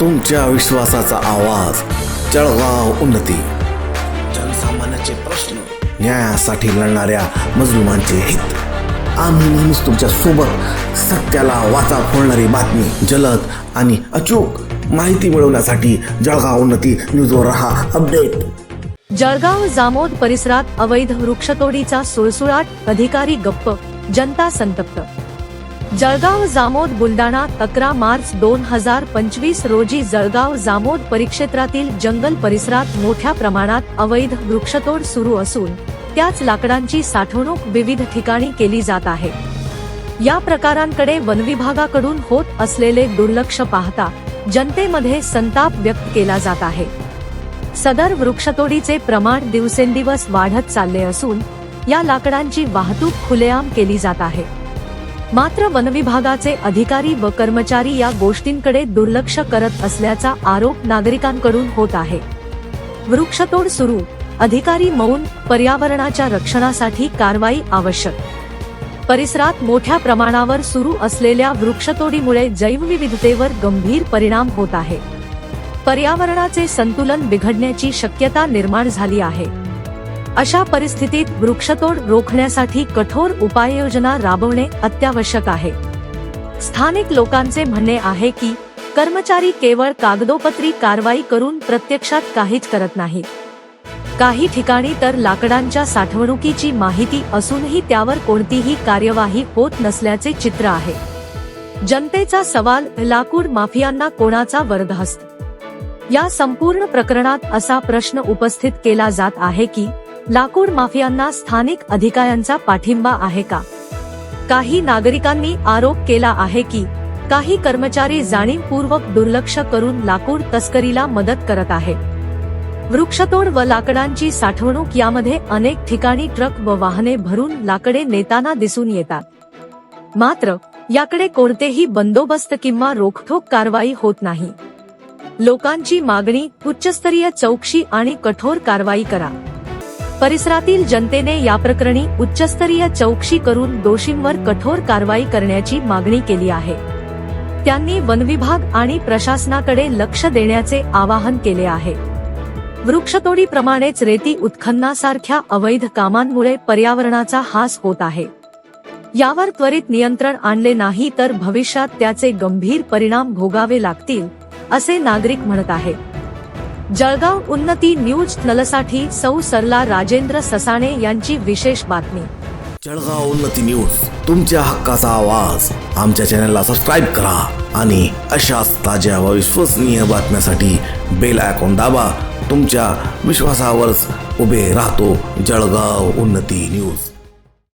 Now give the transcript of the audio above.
तुमच्या विश्वासाचा आवाज. जळगाव उन्नती. जनसामान्याचे प्रश्न न्यायासाठी लढणाऱ्या मजलुमांचे हित. आम्ही नेहमीच तुमच्यासोबत सत्याला वाचा फोडणारी बातमी जलद आणि अचूक माहिती मिळवण्यासाठी जळगाव उन्नती न्यूजवर रहा अपडेट. जळगाव जामोद परिसरात अवैध वृक्षतोडीचा सुळसुळाट अधिकारी गप्प जनता संतप्त. जळगाव जामोद बुलडाणा अकरा मार्च दोन हजार पंचवीस रोजी जळगाव जामोद परिक्षेत्रातील जंगल परिसरात मोठ्या प्रमाणात अवैध वृक्षतोड सुरू असून त्याच लाकडांची साठवणूक विविध ठिकाणी केली जात आहे. या प्रकारांकडे वनविभागाकडून होत असलेले दुर्लक्ष पाहता जनतेमध्ये संताप व्यक्त केला जात आहे. सदर वृक्षतोडीचे प्रमाण दिवसेंदिवस वाढत चालले असून या लाकडांची वाहतूक खुलेआम केली जात आहे. मात्र वनविभागाचे अधिकारी व कर्मचारी या गोष्टींकडे दुर्लक्ष करत असल्याचा आरोप नागरिकांकडून होत आहे. वृक्षतोड सुरू. अधिकारी मौन पर्यावरणाच्या रक्षणासाठी कारवाई आवश्यक. परिसरात मोठ्या प्रमाणावर सुरू असलेल्या वृक्षतोडीमुळे जैवविविधतेवर गंभीर परिणाम होत आहे. पर्यावरणाचे संतुलन बिघडण्याची शक्यता निर्माण झाली आहे. अशा परिस्थितीत वृक्षतोड रोखण्यासाठी कठोर उपाययोजना राबवणे अत्यावश्यक आहे. स्थानिक लोकांचे म्हणणे आहे की कर्मचारी केवळ कागदोपत्री कारवाई करून प्रत्यक्षात काहीच करत नाहीत. काही ठिकाणी तर लाकडांच्या साठवणुकीची माहिती असूनही त्यावर कोणतीही कार्यवाही होत नसल्याचे चित्र आहे. जनतेचा सवाल लाकूड माफियांना कोणाचा वरदहस्त? या संपूर्ण प्रकरणात असा प्रश्न उपस्थित केला जात आहे की लाकूड माफियांना स्थानिक अधिकाऱ्यांचा पाठिंबा आहे का? काही नागरिकांनी आरोप केला आहे की काही कर्मचारी जाणीवपूर्वक दुर्लक्ष करून लाकूड तस्करीला मदत करत आहेत वृक्षतोड व लाकडांची साठवणूक यामध्ये अनेक ठिकाणी ट्रक व वाहने भरून लाकडे नेताना दिसून येतात. मात्र याकडे कोणतेही बंदोबस्त किंवा रोखठोक कारवाई होत नाही. लोकांची मागणी उच्चस्तरीय चौकशी आणि कठोर कारवाई करा. परिसरातील जनतेने या प्रकरणी उच्चस्तरीय चौकशी करून दोषींवर कठोर कारवाई करण्याची मागणी केली आहे. त्यांनी वनविभाग आणि प्रशासनाकडे लक्ष देण्याचे आवाहन केले आहे. वृक्षतोडीप्रमाणेच रेती उत्खननासारख्या अवैध कामांमुळे पर्यावरणाचा हास होत आहे. यावर त्वरित नियंत्रण आणले नाही तर भविष्यात त्याचे गंभीर परिणाम भोगावे लागतील असे नागरिक म्हणत आहेत. जळगाव उन्नती न्यूज नलसाठी सौ सरला राजेंद्र ससाणे यांची विशेष बातमी. जळगाव उन्नती न्यूज तुमच्या हक्काचा आवाज. आमच्या चॅनलला सबस्क्राईब करा आणि अशाच ताज्या व विश्वसनीय बातम्यासाठी बेल आयकॉन दाबा. तुमच्या विश्वासावरच उभे राहतो जळगाव उन्नती न्यूज.